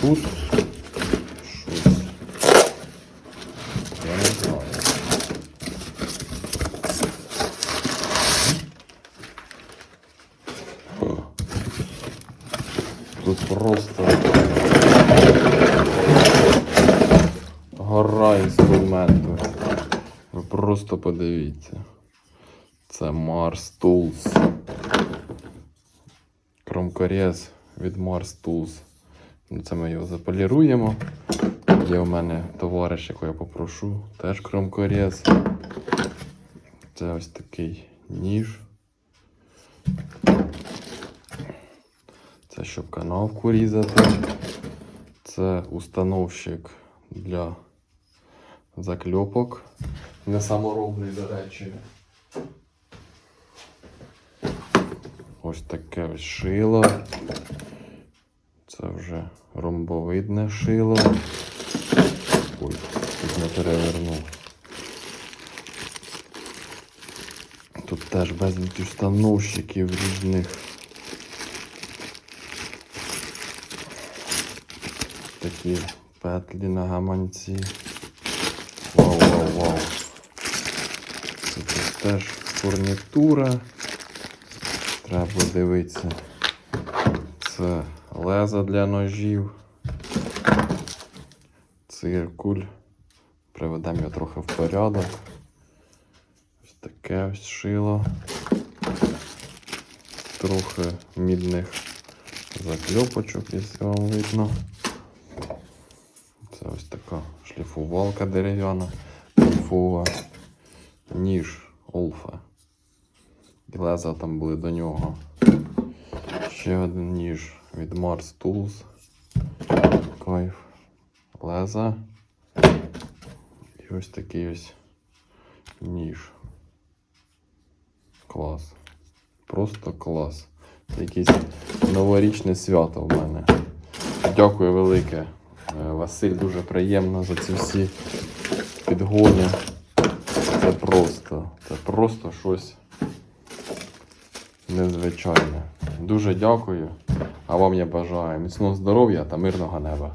тут щось. Я не знаю. Тут просто гора інструменту. Ви просто подивіться. Це Mars Tools. Кромкорез від Mars Tools. Це ми його заполіруємо. Є у мене товариш, якого я попрошу, теж кромкорез. Це ось такий ніж. Це щоб канавку різати. Це установщик для закльопок. Не саморобний, до речі. Ось таке ось шило. Це вже ромбовидне шило. Ой, тут не перевернув. Тут теж безліч установщиків різних. Такі петлі на гаманці. Вау, вау, вау. Тут теж фурнітура. Треба подивитися. Це леза для ножів. Циркуль. Приведемо його трохи в порядок. Ось таке ось шило. Трохи мідних закльопочок, якщо вам видно. Це ось така шліфувалка дерев'яна, шліфова, ніж Олфа. І леза там були до нього. Ще один ніж від Mars Tools. Кайф. Леза. І ось такий ось ніж. Клас. Просто клас. Це якесь новорічне свято в мене. Дякую велике. Е, Василь дуже приємно за ці всі підгони. Це просто, це просто щось незвичайне. Дуже дякую. А вам я бажаю міцного здоров'я та мирного неба.